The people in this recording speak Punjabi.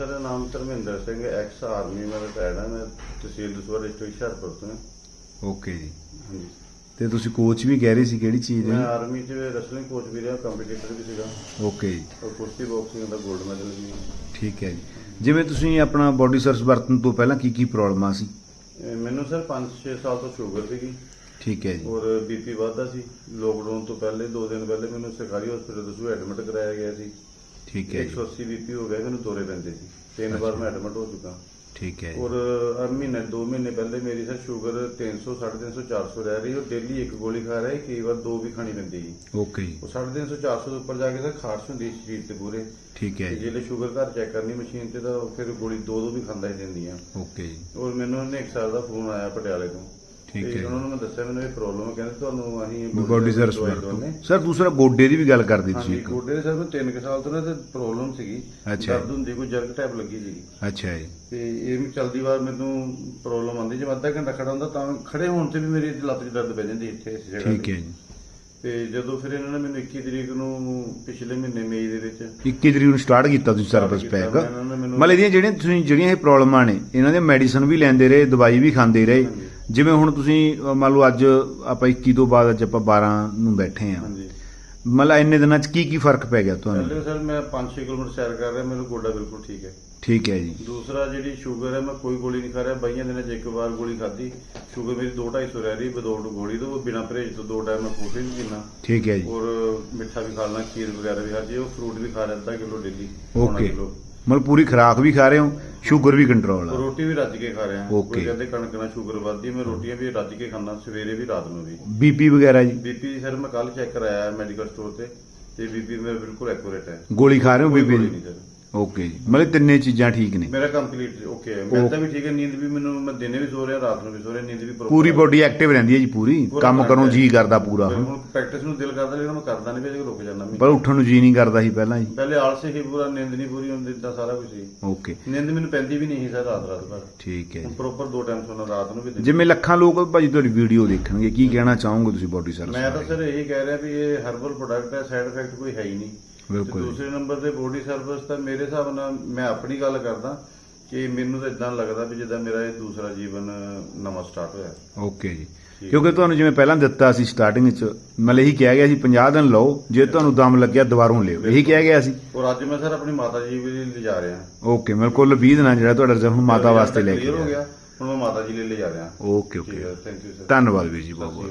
ਮੇਰਾ ਨਾਮ ਧਰਮਿੰਦਰ ਸਿੰਘ ਐਕਸ ਆਰਮੀ ਮੈਂ ਰਿਟਾਇਰਡ ਹਾਂ ਮੈਂ ਤਹਿਸੀਲ ਦਸੂਹਾ ਡਿਸਟ੍ਰਿਕਟ ਹੁਸ਼ਿਆਰਪੁਰ ਤੋਂ ਹਾਂ। ਓਕੇ ਜੀ। ਹਾਂਜੀ। ਤੇ ਤੁਸੀਂ ਕੋਚ ਵੀ ਕਹਿ ਰਹੇ ਸੀ ਕਿਹੜੀ ਚੀਜ਼ ਮੈਂ ਆਰਮੀ 'ਚ ਰੈਸਲਿੰਗ ਕੋਚ ਵੀ ਰਿਹਾ ਕੰਪੀਟੀਟਰ ਵੀ ਸੀਗਾ। ਓਕੇ ਜੀ। ਔਰ ਕੁਸ਼ਤੀ ਬਾਕਸਿੰਗ ਦਾ 골ਡ ਮੈਡਲ ਵੀ। ਠੀਕ ਹੈ ਜੀ। ਜਿਵੇਂ ਤੁਸੀਂ ਆਪਣਾ ਬੋਡੀ ਸਰਚ ਵਰਤਣ ਤੋਂ ਪਹਿਲਾਂ ਕੀ ਕੀ ਪ੍ਰੋਬਲਮਾਂ ਸੀ? ਇਹ ਮੈਨੂੰ ਸਰ 5-6 ਸਾਲ ਤੋਂ ਸ਼ੂਗਰ ਸੀਗੀ। ਠੀਕ ਹੈ ਜੀ। ਔਰ ਬੀਪੀ ਵੱਧਦਾ ਸੀ। ਲੋਕਡਾਊਨ ਤੋਂ ਪਹਿਲੇ 2 ਦਿਨ ਪਹਿਲੇ ਮੈਨੂੰ ਸਰਕਾਰੀ ਹਸਪੀਟਲ ਦਸੂਹਾ ਐਡਮਿਟ ਕਰਾਇਆ ਗਿਆ ਸੀ। ਠੀਕ ਹੈ ਜੀ। 180 ਬੀਪੀ ਹੋ ਗਿਆ ਮੈਨੂੰ ਤੋਰੇ ਪੈਂਦੇ ਸੀ। ਤਿੰਨ ਵਾਰ ਮੈਂ ਐਡਮਿਟ ਹੋ ਚੁੱਕਾ। ਠੀਕ ਹੈ ਜੀ। ਔਰ ਅਹ ਮਹੀਨੇ 2 ਮਹੀਨੇ ਪਹਿਲੇ ਮੇਰੀ ਸਰ ਸ਼ੂਗਰ 300 350 400 ਰਹਿ ਰਹੀ ਔਰ ਡੇਲੀ ਇੱਕ ਗੋਲੀ ਖਾ ਰਿਹਾ ਕਈ ਵਾਰ ਦੋ ਵੀ ਖਾਣੀ ਪੈਂਦੀ ਸੀ ਓਕੇ ਜੀ। ਉਹ 350 400 ਦੇ ਉੱਪਰ ਜਾ ਕੇ ਸਰ ਖਾਰਸ਼ ਹੁੰਦੀ ਸੀ ਸਰੀਰ ਤੇ ਪੂਰੇ। ਠੀਕ ਹੈ ਜੀ। ਜਿਹੜੇ ਸ਼ੂਗਰ ਘਰ ਚੈੱਕ ਕਰਨੀ ਮਸ਼ੀਨ ਤੇ ਤਾਂ ਫਿਰ ਗੋਲੀ ਦੋ ਦੋ ਵੀ ਖਾਂਦਾ ਹੀ ਦਿੰਦੀਆਂ। ਓਕੇ ਜੀ। ਔਰ ਮੈਨੂੰ ਉਹਨੇ ਇੱਕ ਸਾਲ ਦਾ ਫੋਨ ਆਇਆ ਪਟਿਆਲੇ ਤੋਂ। ਠੀਕ ਤੇ ਹੈ ਉਹਨਾਂ ਨੂੰ ਮੈਂ ਦੱਸਿਆ ਮੈਨੂੰ ਇਹ ਪ੍ਰੋਬਲਮ ਹੈ ਕਹਿੰਦੇ ਤੁਹਾਨੂੰ ਅਸੀਂ ਬੋਡੀ ਵਰਤੋਂ ਦਵਾਉਂਦੇ। ਸਰ ਦੂਸਰਾ ਗੋਡੇ ਦੀ ਵੀ ਗੱਲ ਕਰਦੀ ਤੁਸੀਂ ਹਾਂਜੀ ਇੱਕ। ਗੋਡੇ ਦੇ ਸਰ ਮੈਨੂੰ 3 ਸਾਲ ਤੋਂ ਨਾ ਤੇ ਪ੍ਰੋਬਲਮ ਸੀਗੀ। ਅੱਛਾ। ਦਰਦ ਹੁੰਦੀ ਕੋਈ ਜਰਕ ਟਾਈਪ ਲੱਗੀ ਸੀਗੀ। ਅੱਛਾ ਜੀ। ਤੇ ਇਹ ਵੀ ਚਲਦੀ ਵਾਰ ਮੈਨੂੰ ਪ੍ਰੋਬਲਮ ਆਉਂਦੀ ਜੇ ਮੈਂ ਅੱਧਾ ਘੰਟਾ ਖੜਾ ਹੁੰਦਾ ਤਾਂ ਖੜੇ ਹੋਣ ਤੇ ਵੀ ਮੇਰੀ ਲੱਤ 'ਚ ਦਰਦ ਪੈ ਜਾਂਦੀ ਇੱਥੇ ਇਸ ਜਗ੍ਹਾ ਠੀਕ ਤੇ। ਹੈ ਜੀ। ਤੇ ਜਦੋਂ ਫਿਰ ਇਹਨਾਂ ਨੇ ਮੈਨੂੰ 21 ਤਰੀਕ ਨੂੰ ਪਿਛਲੇ ਮਹੀਨੇ ਮਈ ਦੇ ਵਿੱਚ 21 ਤਰੀਕ ਨੂੰ ਸਟਾਰਟ ਕੀਤਾ ਤੁਸੀਂ ਸਰਵਿਸ ਕੀਤਾ, ਪੈਕ ਇਹਨਾਂ ਨੇ ਮੈਨੂੰ- ਮਤਲਬ ਇਹਦੀਆਂ ਜਿਹੜੀਆਂ ਤੁਸੀਂ ਜਿਹੜੀਆਂ ਇਹ ਪ੍ਰੋਬਲਮਾਂ ਨੇ ਇਹਨਾਂ ਦੇ ਮੈਡੀਸਨ ਵੀ ਲੈਂਦੇ ਰਹੇ ਦਵਾਈ ਵੀ ਖਾਂਦੇ ਰਹੇ। ਜਿਵੇਂ ਹੁਣ ਤੁਸੀਂ ਮੰਨ ਲਓ ਅੱਜ ਆਪਾਂ 21 ਤੋਂ ਬਾਅਦ ਅੱਜ ਆਪਾਂ 12 ਨੂੰ ਬੈਠੇ ਆ ਹਾਂਜੀ। ਮਤਲਬ ਇੰਨੇ ਦਿਨਾਂ 'ਚ ਕੀ ਕੀ ਫ਼ਰਕ ਪੈ ਗਿਆ ਤੁਹਾਨੂੰ? ਪਹਿਲੇ ਸਰ ਮੈਂ 5-6 ਕਿਲੋਮੀਟਰ ਸੈਰ ਕਰ ਰਿਹਾ ਮੈਨੂੰ ਗੋਡਾ ਬਿਲਕੁਲ ਠੀਕ ਹੈ। ਠੀਕ ਹੈ ਜੀ। ਦੂਸਰਾ ਜਿਹੜੀ ਸ਼ੂਗਰ ਹੈ ਮੈਂ ਕੋਈ ਗੋਲੀ ਨਹੀਂ ਖਾ ਰਿਹਾ ਬਾਈਆਂ ਦਿਨਾਂ 'ਚ ਇੱਕ ਵਾਰ ਗੋਲੀ ਖਾਧੀ। ਸ਼ੂਗਰ ਮੇਰੀ 2-250 ਰਹਿ ਰਹੀ ਵਿਦਆਊਟ ਗੋਲੀ ਤੋਂ ਬਿਨਾ ਪਰਹੇਜ ਤੋਂ ਦੋ ਟਾਈਮ ਮੈਂ ਕੋਫੀ ਵੀ ਪੀਣਾ ਠੀਕ ਹੈ ਜੀ। ਔਰ ਮਿੱਠਾ ਵੀ ਖਾ ਲੈਣਾ ਖੀਰ ਵਗੈਰਾ ਵੀ ਖਾ ਜੀ ਉਹ ਫਰੂਟ ਵੀ ਖਾ ਰਿਹਾ ਅੱਧਾ ਕਿਲੋ ਡੇਲੀ ਓਕੇ ਮਤਲਬ ਪੂਰੀ ਖੁਰਾਕ ਵੀ ਖਾ ਰਹੇ ਹੋ ਸ਼ੂਗਰ ਵੀ ਕੰਟਰੋਲ ਆ। ਰੋਟੀ ਵੀ ਰੱਜ ਕੇ ਖਾ ਰਿਹਾ। ਕੋਈ ਕਹਿੰਦੇ ਕਣਕ ਨਾਲ ਸ਼ੂਗਰ ਵੱਧਦੀ ਹੈ, ਮੈਂ ਰੋਟੀਆਂ ਵੀ ਰੱਜ ਕੇ ਖਾਂਦਾ ਸਵੇਰੇ ਵੀ ਰਾਤ ਨੂੰ ਵੀ। ਬੀਪੀ ਵਗੈਰਾ ਜੀ? ਬੀਪੀ ਸਰ ਮੈਂ ਕੱਲ ਚੈੱਕ ਕਰਾਇਆ ਮੈਡੀਕਲ ਸਟੋਰ ਤੇ ਤੇ ਬੀਪੀ ਮੇਰਾ ਬਿਲਕੁਲ ਐਕੂਰੇਟ ਹੈ। ਗੋਲੀ ਖਾ ਰਹੇ ਹੋ ਕੋਈ ਬੀਪੀ ਗੋਲੀ ਨਹੀਂ ਸਰ। ਓਕੇ ਜੀ। ਮਤਲਬ ਤਿੰਨੇ ਚੀਜ਼ਾਂ ਠੀਕ ਨੇ। ਮੇਰਾ ਕੰਪਲੀਟ ਓਕੇ। ਹੈ ਮੈਂ ਤਾਂ ਵੀ ਠੀਕ ਹੈ ਨੀਂਦ ਵੀ ਮੈਨੂੰ ਮੈਂ ਦਿਨੇ ਵੀ ਸੋ ਰਿਹਾ ਰਾਤ ਨੂੰ ਵੀ ਸੋ ਰਿਹਾ ਨੀਂਦ ਵੀ proper ਪੂਰੀ। ਬੋਡੀ ਐਕਟਿਵ ਰਹਿੰਦੀ ਹੈ ਜੀ ਪੂਰੀ। ਕੰਮ ਹੈ। ਜੀ ਕਰਦਾ ਪੂਰਾ। ਫਿਰ ਹੁਣ ਪ੍ਰੈਕਟਿਸ ਨੂੰ ਦਿਲ ਕਰਦਾ ਲੇਕਿਨ ਮੈਂ ਕਰਦਾ ਨਹੀਂ ਜੇ ਰੁਕ ਜਾਂਦਾ ਮੈਂ। ਪਰ ਉੱਠਣ ਨੂੰ ਜੀ ਨਹੀਂ ਕਰਦਾ ਸੀ ਪਹਿਲਾਂ ਜੀ। ਪਹਿਲੇ ਆਲਸੇ ਹੀ ਪੂਰਾ ਨੀਂਦ ਨਹੀਂ ਪੂਰੀ ਹੁੰਦੀ ਤਾਂ ਸਾਰਾ ਕੁਝ ਸੀ। ਓਕੇ। ਨੀਂਦ ਮੈਨੂੰ ਪੈਂਦੀ ਵੀ ਨਹੀਂ ਸੀ ਸਰ ਰਾਤ ਰਾਤ ਭਰ। ਠੀਕ ਹੈ ਜੀ। ਪ੍ਰੋਪਰ ਦੋ ਟਾਈਮ ਸੋਣਾ ਰਾਤ ਨੂੰ ਵੀ ਦਿਨੇ। ਜਿਵੇਂ ਲੱਖਾਂ ਲੋਕ ਭਾਜੀ ਤੁਹਾਡੀ ਵੀਡੀਓ ਦੇਖਣਗੇ ਕੀ ਕਹਿਣਾ ਚਾਹੋਗੇ ਤੁਸੀਂ ਬੋਡੀ ਸਰਵਿਸ ਮੈਂ ਤਾਂ ਸਰ ਇਹੀ ਕਹਿ ਰਿਹਾ ਵੀ ਇਹ ਹਰਬਲ ਪ੍ਰੋਡਕਟ ਹੈ ਸਾਈਡ ਇਫੈਕਟ ਕੋਈ ਹੈ ਹੀ ਨਹੀਂ। ਬਿਲਕੁਲ। ਦੂਸਰੇ ਨੰਬਰ ਤੇ ਬੋਡੀ ਸਰਵਿਸ ਤਾਂ ਮੇਰੇ ਹਿਸਾਬ ਨਾਲ ਮੈਂ ਆਪਣੀ ਗੱਲ ਕਰਦਾ ਕਿ ਮੈਨੂੰ ਤਾਂ ਇਦਾਂ ਲੱਗਦਾ ਵੀ ਜਿੱਦਾਂ ਮੇਰਾ ਇਹ ਦੂਸਰਾ ਜੀਵਨ ਨਵਾਂ ਸਟਾਰਟ ਹੋਇਆ। ਓਕੇ ਜੀ। ਕਿਉਂਕਿ ਤੁਹਾਨੂੰ ਜਿਵੇਂ ਪਹਿਲਾਂ ਦਿੱਤਾ ਸੀ ਸਟਾਰਟਿੰਗ 'ਚ ਮਤਲਬ ਇਹੀ ਕਿਹਾ ਗਿਆ ਸੀ 50 ਦਿਨ ਲਓ ਜੇ ਤੁਹਾਨੂੰ ਦਮ ਲੱਗਿਆ ਦੁਬਾਰੋਂ ਲਿਓ। ਇਹੀ ਕਿਹਾ ਗਿਆ ਸੀ। ਔਰ ਅੱਜ ਮੈਂ ਸਰ ਆਪਣੀ ਮਾਤਾ ਜੀ ਵੀ ਲਿਜਾ ਰਿਹਾ। ਓਕੇ ਮੇਰੇ ਕੋਲ 20 ਦਿਨਾਂ ਜਿਹੜਾ ਤੁਹਾਡਾ ਹੁਣ ਮਾਤਾ ਵਾਸਤੇ ਲੈ ਕੇ ਹੋ ਗਿਆ। ਹੁਣ ਮੈਂ ਮਾਤਾ ਜੀ ਲਈ ਲਿਜਾ ਰਿਹਾ। Okay okay. Thank you sir ਧੰਨਵਾਦ ਵੀਰ ਜੀ ਬਹੁਤ ਬਹੁਤ।